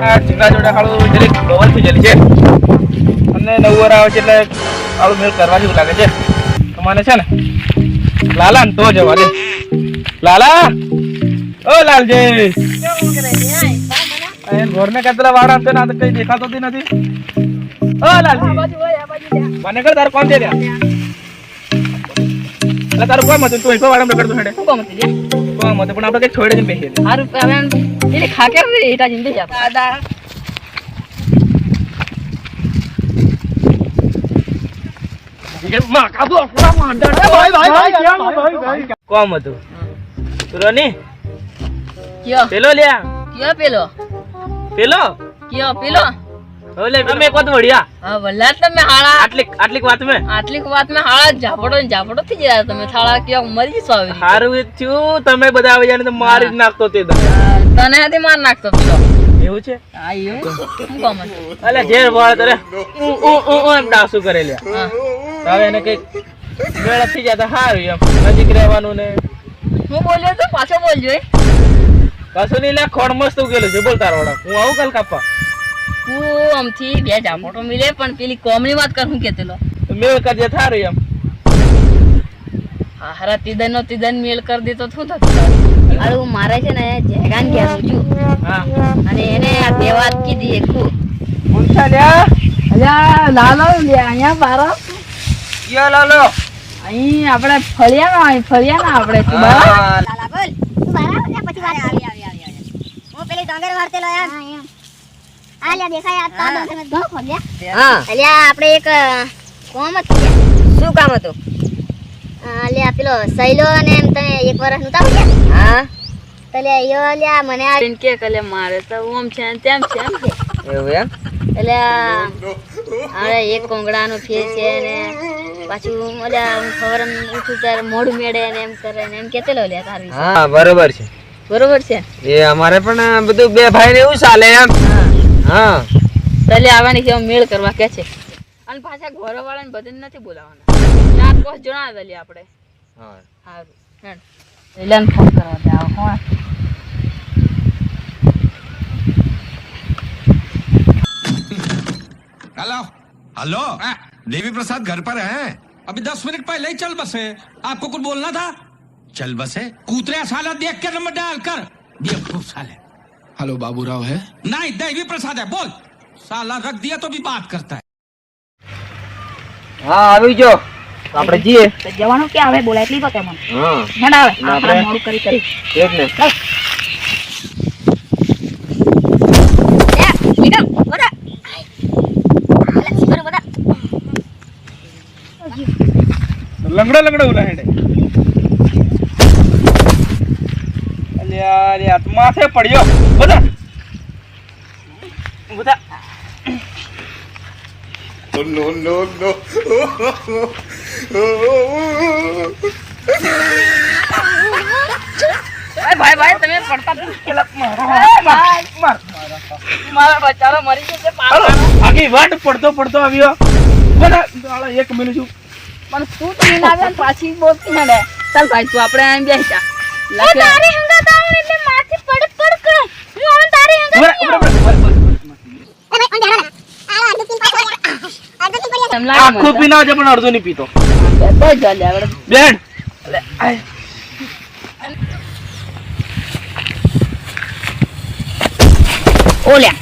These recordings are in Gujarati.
આ ઝીંગા જોડે હાલું જરીક ડબલ થઈ ગયેલી છે. અને નવું વર આવે છે એટલે હાલું મેળ કરવા જેવું લાગે છે. મને છે ને લાલા ને તો જવા દે. લાલા! ઓ લાલજી! ઘરને કેટલા વાડા છે ના કઈ દેખાતો નથી. ઓ લાલજી! મને કર તારું કોણ છે ત્યાં એટલે તારું કોમ મત? તું એકવાર વાડા કરતો હેડે? કોમ મત? પણ આપણે કઈ છોડે જ. બેસીએ કોમ? હતું રોની? પેલો લ્યા? પેલો? ઓલે તમે કોત વડિયા આટલી આટલી વાત મે? આટલી વાત મેં હાળા ઝાપડો ને ઝાપડો થઈ જાય તમે. થાળા કેવા મરી જશો આવી હારું થયું. તમે બધા આવી જાય તો મારી જ નાખતો તે. તને હાથી માર નાખતો પેલો એવું છે? હા એવું? શું કામ અલે ઘેર વાળ કરે ઉ ઉ ઉ ઉ એમ ડાસુ કરે હવે એને કંઈક મેળ થઈ જાય તો સારું એમ. નજીક રહેવાનું ને. હું બોલ્યો તો પાછો બોલજો. કશું નહીં લે ખોડ મસ્ત ઉગેલું છે. બોલ તાર વાળા. હું આવું કાલ કાપવા? હું આમથી બે ઝાપડો મિલે પણ પેલી કોમની વાત કર હું કેતેલો? મેળ કરજે થારું એમ. હારા તીદન નો તીદન મેળ કરી દે તો શું થતું અરે હું મારે છે ને જયગાન ઘેર છું અને એને આ બે વાત કીધી એક પૂછા લ્યા અલ્યા લાલો લે અહીંયા બારો. યો લાલો. અહીં આપણે ફળિયા ના અહીં ફળિયા ના આપણે તું બરાબર? લાલા બોલ. તું બારા પછી વાત આવી આવી આવી આવી હું પેલી ડોંગર વાર્તે લો યાર આ લ્યા દેખાય આ તાબા તમે ઘણો ખોલ્યા હા. અલ્યા આપણે એક કોમ હતું શું કામ હતું? અલ્યા પેલો સૈલો અને એમ તમે એક વર્ષ નતા બોલ્યા હા. તલે યો અલ્યા મને આ કે કલે મારે તો ઓમ છે તેમ છે એમ. કે એવું એમ? એટલે અરે એક કોંગડાનું ફેર છે ને પાછું અલ્યા હું ખબર ઉઠું ત્યારે મોઢું મેળે ને એમ કરે ને એમ કેતેલો લ્યા તાર હા બરોબર છે. બરોબર છે? એ અમારે પણ બધું બે ભાઈ ને એવું ચાલે એમ. હા હા તલે આવવાની કેવા મેળ કરવા કે છે અને પાછા ઘર વાળાને બધાને નથી બોલાવવાના ચાર પાંચ જણા દલી આપણે સારું હેડ એલાને ફોન કરવા દે આવો કોણ हेलो हेलो देवी प्रसाद घर पर हैं अभी दस मिनट पहले ही चल बसे आपको कुछ बोलना था चल बसे कूतरे साला देख के नंबर डाल कर बेवकूफ साले हेलो बाबूराव है नहीं देवी प्रसाद है बोल साला रख दिया तो भी बात करता है હા આવી જો આપણે જઈએ તો જવાનું ક્યાં હવે બોલાય એટલી વખત મને હા હેડ આવે ના, આપણે આપણે- મોડું કરી કરી એ જ ને લંગડા લંગડા ઉલા હેડે અલ્યા યાર માથે પડ્યો. બધા બધા ભાઈ ભાઈ તમે પડતા મારો માર માર મારા બચારો મરી ગયો છે આખી વાટ પડતો પડતો આવ્યો. બધા એક મિનિટ છું. પણ તું પાછી બોલતી ચાલ ભાઈ તું આપણે અહીં બેસી લખે તારી હંગાત આવું એટલે માથે પડ પડ કરે હું હવે તારી હંગાત ઊભા રહે, ઊભા રહે, ઊભા રહે, ઊભા રહે. એમ લાગે આખું મને પીના છે પણ અડધું નહીં પીતો તો. તો જ ચાલે આપણે બેન ઓલ્યા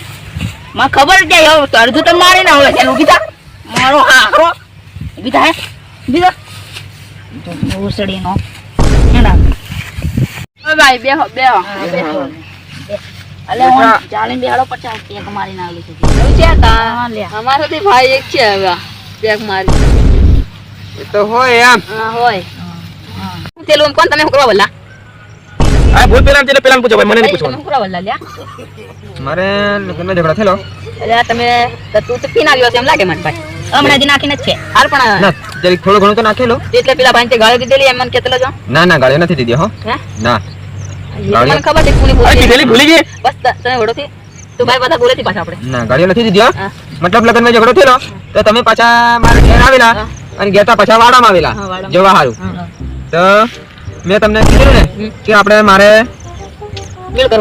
મને ખબર છે હવે તો અડધું તો મારી ના હોય ચાલ ઊભી થા મારો હારો ઊભી થા હે ઊભી થા ઉસડી નો હવે ભાઈ બેહો બેહો અલે હું ચાલીને બેહાડો પચાસ એક મારી નાવલી છે. એવું છે તા? હા, લે. ભાઈ એક છે હવે આ. મારી. એ તો હોય એમ. હા હોય. પેલું કોણ તમે કરવા બોલા આ ભૂત પેલા ને પેલા પૂછો ભાઈ મને નહીં પૂછવાનું. કરવા બોલા લ્યા? મારે લગ્નનો ઝઘડો થયેલો. અલ્યા તમે તું તો પીન આવ્યો છે એમ લાગે મને ભાઈ. હમણાં જ નાખીને જ છે. હાલ પણ ના જરીક થોડું ઘણું તો નાખેલો. એટલે પેલા ભાઈ તે ગાળો દીધેલી એમ મને કેતલો જો ના ના ગાળ્યો નથી દીધી હો? ના. મને ખબર છે કોની બોલી કીધેલી ભૂલી ગઈ. બસ ત- તમે વડોથી તું ભાઈ બધા બોલેથી પાછા આપણે. ના ગાળ્યો નથી દીધી હા. મતલબ લગ્નમાં ઝઘડો થયેલો તો તમે પાછા મારા ઘેર આવેલા અને ઘેર પાછા વાડામાં આવેલા. જોવા સારું તો મેં તમને કીધું ને કે આપણે મારે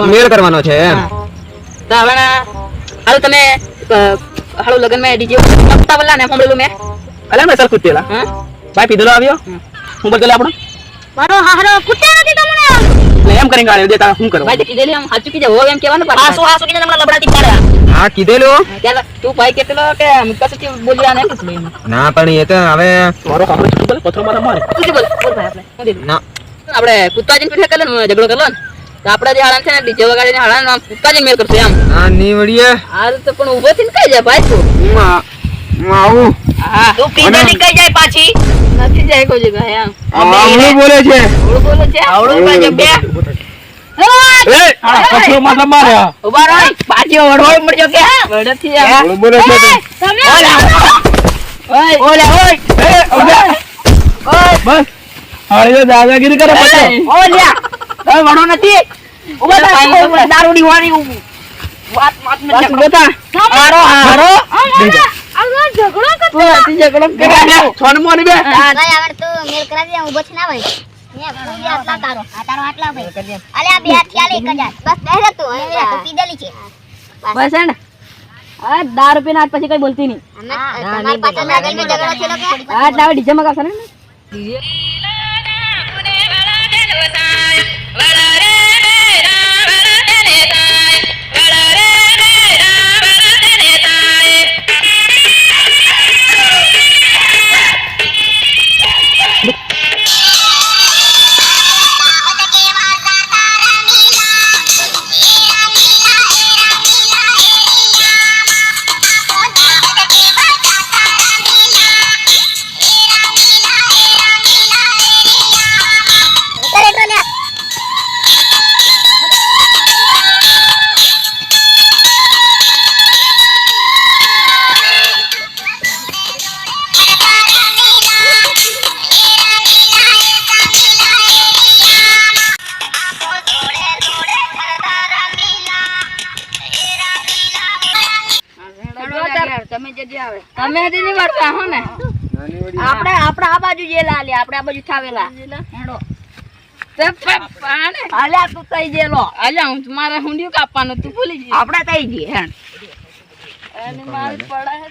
મેળ કરવાનો. છે એમ. હા. તો હવે હાલો તમે હાલો લગન મેં ડીજે નકતા વલ્લા ને સાંભળેલું મેં. અલે મેં સર ભાઈ પીધેલો આવ્યો? હું બોલતો આપણો? મારો હારો કુત્તે નથી તમને? એમ કરીને ગાળ્યો દેતા શું કરો? ભાઈ કીધેલી આમ સાચું કીધે હો એમ કેવાનું પણ હાસુ હાસુ કીને તમને લબડાતી પાડ્યા હા કીધેલું? ત્યારે તું ભાઈ કેટલો કે આમ કશું બોલ્યા ને ના પણ એ તો હવે મારો આપણે છૂટું બોલે? પથરો મારા મારે. બોલ? બોલ ભાઈ આપણે ના. આપણે કૂદવાજીને પીઠે કરે ને ઝઘડો કરલો ને તો આપણા જે હાડા છે ને ડીજે વગાડીને હાડા આમ જઈને મેલ કરશે એમ. હા નીવડીએ. હાલ તો પણ ઊભો થઈને કઈ જાય ભાઈ તું. હું આવું. હા. તું પીને નીકળી જાય પાછી. નથી જાય કોઈ જગ્યાએ આમ. આવડું બોલે છે. આવડું બોલે છે? આવડું બોલે બે. મારા મારે દાદાગીરી કરે વડો નથી. વાત વાત ન થા. હારો હારો. ઝઘડો કરતો ઝઘડો બે, છોડ મોની બે. ભાઈ આવડ તો મેલ કરાવી દે ઊભો છે ના ભાઈ ને તું બી આટલા તારો. આ તારો આટલા ભાઈ અલે આ બે થયા લે કજાત બસ બેહરે તું હવે તું પીધેલી છે. બસ. હે ને? આ દારૂ પીને આજ પછી કઈ બોલતી નહીં. હવે ડીજે મગાવશે ને જજે આવે. તમે હજી નહીં મળતા હો ને? આપણે આપણે આ બાજુ જેલા લે આપણે આ બાજુ થાવેલા. હેડો. અલ્યા તું તઈ જેલો અલ્યા હું મારે હુંડિયું કાપવાનું તું ભૂલી જઈ આપણે તઈ જઈએ હેણ. મારી પડા હે